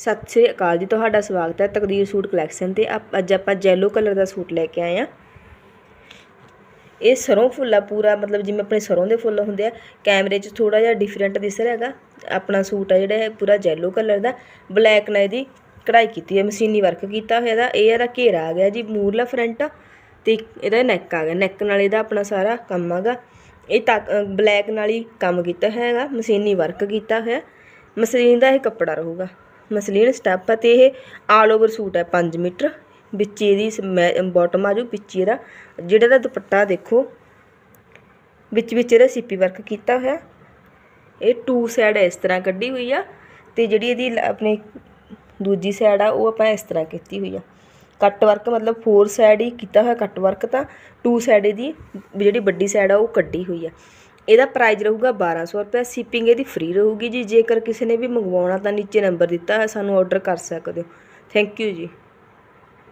ਸਤਿ ਸ੍ਰੀ ਅਕਾਲ ਜੀ, ਤੁਹਾਡਾ ਸਵਾਗਤ ਹੈ ਤਕਦੀਰ ਸੂਟ ਕਲੈਕਸ਼ਨ ਤੇ। ਆਪ- ਅੱਜ ਆਪਾਂ ਜੈਲੋ ਕਲਰ ਦਾ ਸੂਟ ਲੈ ਕੇ ਆਏ ਆ ਇਹ ਸਰੋਂ ਫੁੱਲ ਪੂਰਾ ਮਤਲਬ ਜਿਵੇਂ ਆਪਣੇ ਸਰੋਂ ਦੇ ਫੁੱਲ ਹੁੰਦੇ ਆ। ਕੈਮਰੇ 'ਚ ਥੋੜਾ ਜਿਹਾ ਡਿਫਰੈਂਟ ਦਿਸ ਰਿਹਾ ਹੈਗਾ। ਆਪਣਾ ਸੂਟ ਆ ਜਿਹੜਾ ਹੈ ਪੂਰਾ ਜੈਲੋ ਕਲਰ ਦਾ। ਬਲੈਕ ਨਾਲ ਇਹਦੀ ਕਢਾਈ ਕੀਤੀ ਹੈ ਮਸ਼ੀਨੀ ਵਰਕ ਕੀਤਾ ਹੋਇਆ ਦਾ ਇਹ ਇਹਦਾ ਘੇਰਾ ਆ ਗਿਆ ਜੀ, ਮੂਰਲਾ ਫਰੰਟ ਤੇ ਇੱਕ ਇਹਦਾ ਨੈਕ ਆ ਗਿਆ। ਨੈਕ ਨਾਲ ਇਹਦਾ ਆਪਣਾ ਸਾਰਾ ਕੰਮ ਆਗਾ। ਇਹ ਤੱਕ ਬਲੈਕ ਨਾਲ ਹੀ ਕੰਮ ਕੀਤਾ ਹੋਇਆ ਹੈਗਾ। ਮਸ਼ੀਨੀ ਵਰਕ ਕੀਤਾ ਹੋਇਆ। ਮਸ਼ੀਨ ਦਾ ਇਹ ਕੱਪੜਾ ਰਹੂਗਾ। ਮਸਲੀਨ ਸਟੈਪ ਅਤੇ ਇਹ ਆਲ ਓਵਰ ਸੂਟ ਹੈ 5 ਮੀਟਰ। ਵਿੱਚ ਇਹਦੀ ਬਾਟਮ ਆਜੂ ਵਿੱਚ ਇਹਦਾ ਜਿਹੜਾ ਦਾ ਦੁਪੱਟਾ ਦੇਖੋ। ਵਿੱਚ ਵਿੱਚ ਇਹਦਾ ਸੀਪੀ ਵਰਕ ਕੀਤਾ ਹੋਇਆ। ਇਹ ਟੂ ਸਾਈਡ ਇਸ ਤਰ੍ਹਾਂ ਕੱਢੀ ਹੋਈ ਆ ਤੇ ਜਿਹੜੀ ਇਹਦੀ ਲ- ਆਪਣੀ ਦੂਜੀ ਸਾਈਡ ਆ, ਉਹ ਆਪਾਂ ਇਸ ਤਰ੍ਹਾਂ ਕੀਤੀ ਹੋਈ ਆ। ਕੱਟ ਵਰਕ ਮਤਲਬ ਫੋਰ ਸਾਈਡ ਹੀ ਕੀਤਾ ਹੋਇਆ ਕੱਟ ਵਰਕ ਤਾਂ। ਟੂ ਸਾਈਡ ਇਹਦੀ ਜਿਹੜੀ ਵੱਡੀ ਸਾਈਡ ਆ, ਉਹ ਕੱਢੀ ਹੋਈ ਆ। ਇਹਦਾ ਪ੍ਰਾਈਸ ਰਹੂਗਾ 1200 ਰੁਪਏ ਸ਼ਿਪਿੰਗ ਇਹਦੀ ਫ੍ਰੀ ਰਹੂਗੀ ਜੀ, ਜੇਕਰ ਕਿਸੇ ਨੇ ਵੀ ਮੰਗਵਾਉਣਾ ਤਾਂ ਨੀਚੇ ਨੰਬਰ ਦਿੱਤਾ ਹੈ ਸਾਨੂੰ ਆਰਡਰ ਕਰ ਸਕਦੇ ਹੋ। ਥੈਂਕ ਯੂ ਜੀ।